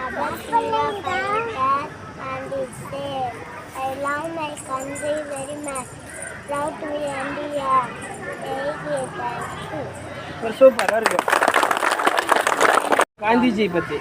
and we say I love my country very much. Proud to be India. Thank you. Thank you. ஒரு super இருக்கு காந்திஜி பற்றி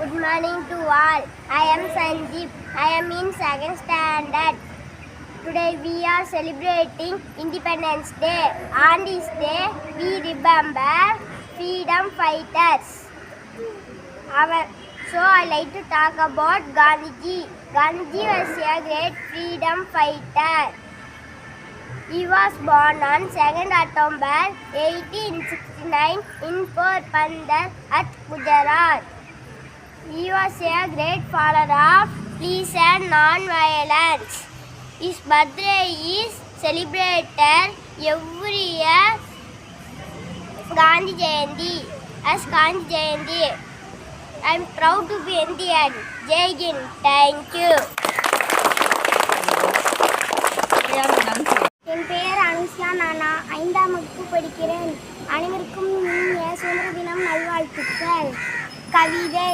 Good morning to all. I am Sanjeev. I am in second standard. Today we are celebrating Independence Day. On this day, we remember freedom fighters. Our, so I like to talk about Gandhiji. Gandhiji was a great freedom fighter. He was born on 2nd October 1869 in Porbandar at Gujarat. He was a great follower of peace and non-violence. His birthday is celebrated every year Gandhi Jayanti as Gandhi Jayanti. I am proud to be Indian. Jai Hind. Thank you. என் பெயர் அனுஷியா நானா. ஐந்தாம் வகுப்பு படிக்கிறேன். அனைவருக்கும் இனிய சுதந்திர தினம் நல்வாழ்த்துக்கள். கவிதை.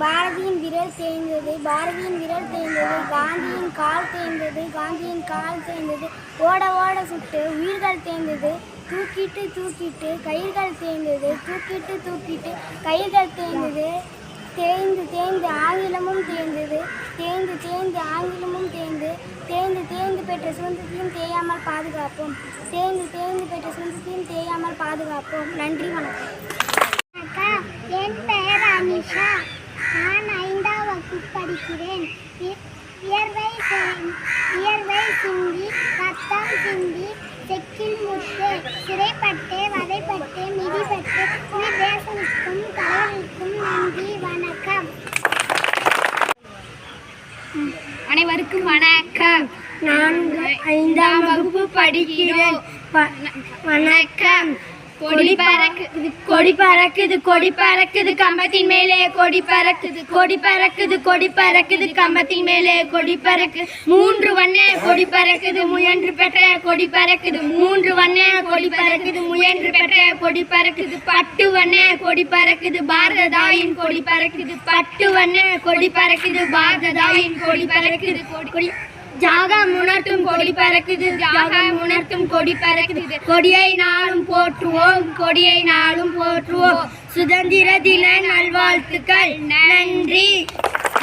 பாரதியின் விரல் தேய்ந்தது. பாரதியின் விரல் தேய்ந்தது. காந்தியின் கால் தேய்ந்தது. காந்தியின் கால் தேய்ந்தது. ஓட ஓட சுட்டு உயிர்கள் தேய்ந்தது. தூக்கிட்டு தூக்கிட்டு கயிர்கள் தேய்ந்தது. தூக்கிட்டு தூக்கிட்டு கயிர்கள் தேய்ந்தது. தேய்ந்து தேய்ந்து ஆங்கிலமும் தேய்ந்தது. தேய்ந்து தேய்ந்து ஆங்கிலமும் தேய்ந்து. தேய்ந்து தேய்ந்து பெற்ற சுதந்திரத்தையும் தேயாமல் பாதுகாப்போம். தேய்ந்து தேய்ந்து பெற்ற சுதந்திரத்தையும் தேயாமல் பாதுகாப்போம். நன்றி வணக்கம். அக்கா என் பெயர் அனிஷா. நான் ஐந்தாம் வகுப்பு படிக்கிறேன். வியர்வை வியர்வை சிந்தி ரத்தம் சிந்தி செக்கில் முட்டு சிறைப்பட்டு வதைப்பட்டு மிதிப்பட்டு இந்த தேசனுக்கும் தலைவருக்கும் நன்றி வணக்கம். அனைவருக்கும் வணக்கம். நான் ஐந்தாம் வகுப்பு படிக்கிறேன். வணக்கம். கொடி பறக்குது கொடி பறக்குது கொடி பறக்குது கம்பத்தின் மேலே கொடி பறக்குது கொடி பறக்குது கொடி பறக்குது கம்பத்தின் மேலே கொடி பறக்கு. மூன்று வண்ண கொடி பறக்குது முயன்று பெற்ற கொடி பறக்குது. மூன்று வண்ண கொடி பறக்குது முயன்று பெற்ற கொடி பறக்குது. பட்டு வண்ண கொடி பறக்குது பாரத தாயின் கொடி பறக்குது. பட்டு வண்ண கொடி பறக்குது பாரத தாயின் கொடி பறக்குது. கொடி கொடி ஜாகம் உணர்த்தும் கொடி பறக்குது ஜாகம் உணர்த்தும் கொடி பறக்குது. கொடியை நாளும் போற்றுவோம் கொடியை நாளும் போற்றுவோம். சுதந்திர தின நல்வாழ்த்துக்கள். நன்றி.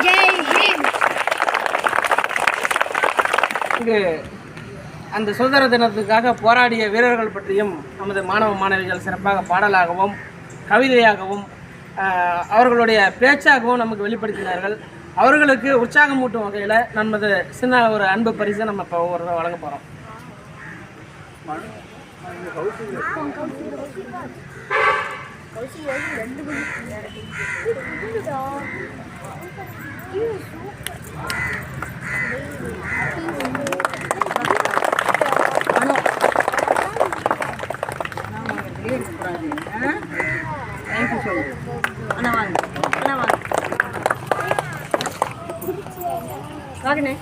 ஜெய் ஹிந்த். அந்த சுதந்திர தினத்துக்காக போராடிய வீரர்கள் பற்றியும் நமது மாணவ மாணவிகள் சிறப்பாக பாடலாகவும் கவிதையாகவும் அவர்களுடைய பேச்சாகவும் நமக்கு வெளிப்படுத்தினார்கள். அவர்களுக்கு உற்சாகம் ஊட்டும் வகையில் நமது சின்ன ஒரு அன்பு பரிசை நம்ம இப்போ ஒவ்வொரு வழங்க போகிறோம் ஆனால் வாங்க வாங்கண்ணே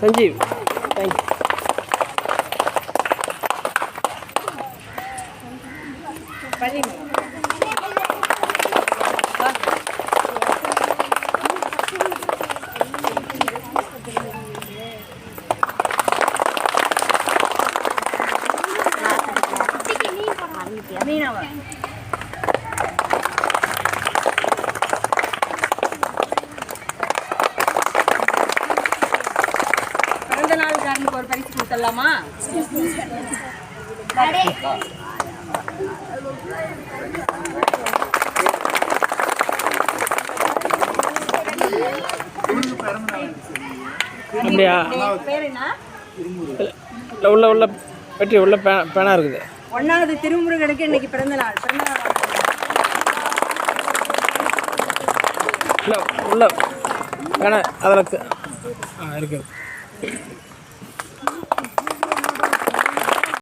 சஞ்சீவ் தேங்க்யூ பண்ணிங்க மீனாவா மேமுக்கு ஒரு பரிசு கொடுத்துடலாமா? அப்படியா? உள்ள உள்ள வெற்றி உள்ள பேனா இருக்குது. ஒன்றாவது திருமுருகனுக்கு இன்னைக்கு பிறந்த நாள். பிறந்த நாள் உள்ள பேனா அதில் இருக்குது இருக்குது.